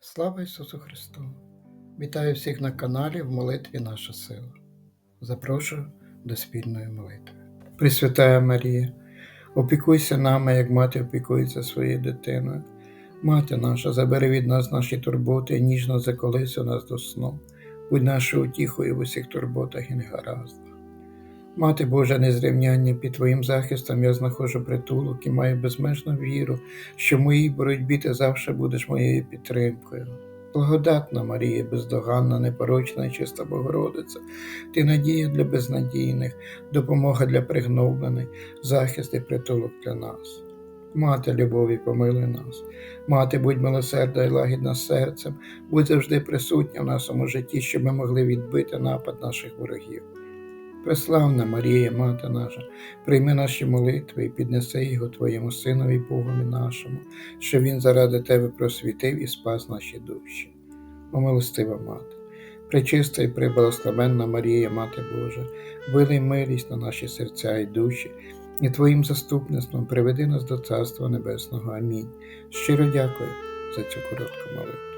Слава Ісусу Христу! Вітаю всіх на каналі в молитві Наша сила. Запрошую до спільної молитви. Пресвятая Марія, опікуйся нами, як мати опікується своєю дитиною. Мати наша, забери від нас наші турботи і ніжно заколись у нас до сну. Будь нашою утіхою в усіх турботах і негараздах. Мати Божа незрівняння, під Твоїм захистом я знаходжу притулок і маю безмежну віру, що в моїй боротьбі ти завжди будеш моєю підтримкою. Благодатна Марія, бездоганна, непорочна і чиста Богородиця, ти надія для безнадійних, допомога для пригноблених, захист і притулок для нас. Мати любові, помилуй нас, мати, будь милосерда і лагідна серцем, будь завжди присутня в нашому житті, щоб ми могли відбити напад наших ворогів. Преславна Марія, Мати наша, прийми наші молитви і піднеси його Твоєму Синові Богові нашому, що Він заради Тебе просвітив і спас наші душі. О милостива Мати, пречиста і приблагословенна Марія, Мати Божа, вилий милість на наші серця і душі, і Твоїм заступництвом приведи нас до Царства Небесного. Амінь. Щиро дякую за цю коротку молитву.